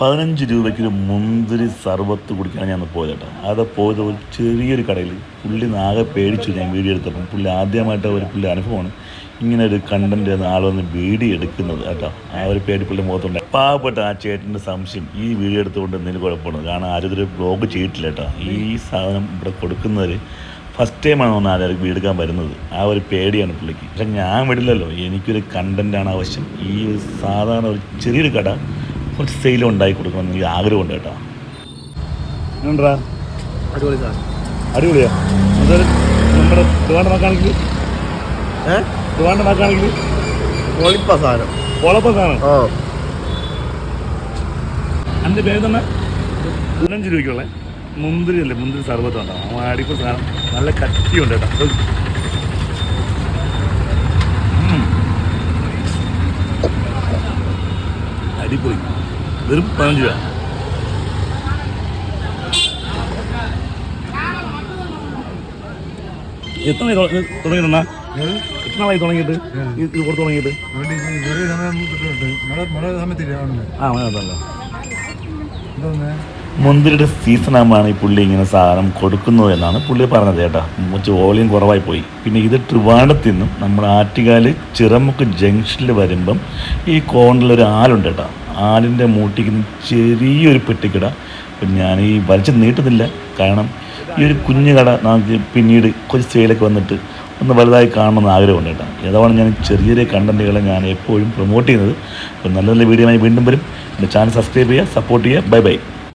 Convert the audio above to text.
പതിനഞ്ച് രൂപയ്ക്ക് ഒരു മുന്തിരി സർബത്ത് കുടിക്കാൻ ഞാൻ പോയത് കേട്ടോ. അത് പോയത് ഒരു ചെറിയൊരു കടയിൽ. പുള്ളി നാകെ പേടിച്ചു. ഞാൻ വീഡിയോ എടുത്തപ്പം പുള്ളി ആദ്യമായിട്ട് ഒരു പുള്ളി അനുഭവമാണ് ഇങ്ങനെ ഒരു കണ്ടന്റ് ആൾ വന്ന് വീഡിയോ എടുക്കുന്നത് കേട്ടോ. ആ ഒരു പേടി പുള്ളി മുഖത്തുണ്ട്. പാവപ്പെട്ട ആ ചേട്ടന്റെ സംശയം ഈ വീഡിയോ എടുത്തുകൊണ്ട് എന്തെങ്കിലും കുഴപ്പമാണ് കാരണം ആരും ഇതൊരു ബ്ലോഗ് ചെയ്തിട്ടില്ല കേട്ടോ. ഈ സാധനം ഇവിടെ കൊടുക്കുന്നവർ ഫസ്റ്റ് ടൈമാണ് ഒന്ന് ആരും വീടെടുക്കാൻ വരുന്നത്. ആ ഒരു പേടിയാണ് പുള്ളിക്ക്. പക്ഷെ ഞാൻ വിടില്ലല്ലോ. എനിക്കൊരു കണ്ടന്റാണ് ആവശ്യം. ഈ സാധാരണ ഒരു ചെറിയൊരു കട കുറച്ച് സെയിൽ ഉണ്ടാക്കി കൊടുക്കണം എനിക്ക് ആഗ്രഹമുണ്ട് കേട്ടോ. എന്താ അടിപൊളി സാധനം. അടിപൊളിയാ. നമ്മുടെ ട്രിവാണ്ടമാക്കാണെങ്കിൽ ഏ? ട്രിവാണ്ടമാക്കാണെങ്കിൽ പൊളിപ്പ സാധനം. ഓ. എന്റെ പേര് തന്നെ പതിനഞ്ച് രൂപയ്ക്കുള്ള മുന്തിരി അല്ലേ? മുന്തിരി സർബത്ത് ഉണ്ടാവും അടിപ്പ് സാധനം. നല്ല കട്ടിയുണ്ട് കേട്ടോ. അടിപൊളി. வெறும் பதினஞ்சு ரூபா. எத்தனை தொடங்கிடும்ண்ணா? எத்தனை நாளைக்கு தொடங்கிட்டு இது ஒரு தொடங்கிட்டு மழை மழை சமயத்தில் ஆ மழை தான் മുന്തിരിയുടെ സീസൺ ആകുമ്പോഴാണ് ഈ പുള്ളി ഇങ്ങനെ സാധനം കൊടുക്കുന്നത് എന്നാണ് പുള്ളി പറഞ്ഞത് ചേട്ടാ കുറച്ച് വോളിയം കുറവായി പോയി. പിന്നെ ഇത് ട്രിവാണ്ടത്തിൽ നിന്നും നമ്മൾ ആറ്റുകാൽ ചിറമുക്ക് ജംഗ്ഷനിൽ വരുമ്പം ഈ കോണിലൊരു ആലുണ്ട് ചേട്ടാ ആലിന്റെ മൂട്ടിക്കുന്ന ചെറിയൊരു പെട്ടിക്കട. അപ്പം ഞാൻ ഈ വലിച്ചു നീട്ടുന്നില്ല. കാരണം ഈ ഒരു കുഞ്ഞു കട നമുക്ക് പിന്നീട് കുറച്ച് സെയിലൊക്കെ വന്നിട്ട് ഒന്ന് വലുതായി കാണണമെന്ന് ആഗ്രഹമുണ്ട് കേട്ടോ. ഏതാണ് ഞാൻ ചെറിയ ചെറിയ കണ്ടന്റുകളെ ഞാൻ എപ്പോഴും പ്രൊമോട്ട് ചെയ്യുന്നത്. അപ്പം നല്ല നല്ല വീഡിയോ വീണ്ടും വരും. എന്റെ ചാനൽ സബ്സ്ക്രൈബ് ചെയ്യുക സപ്പോർട്ട് ചെയ്യുക. Bye bye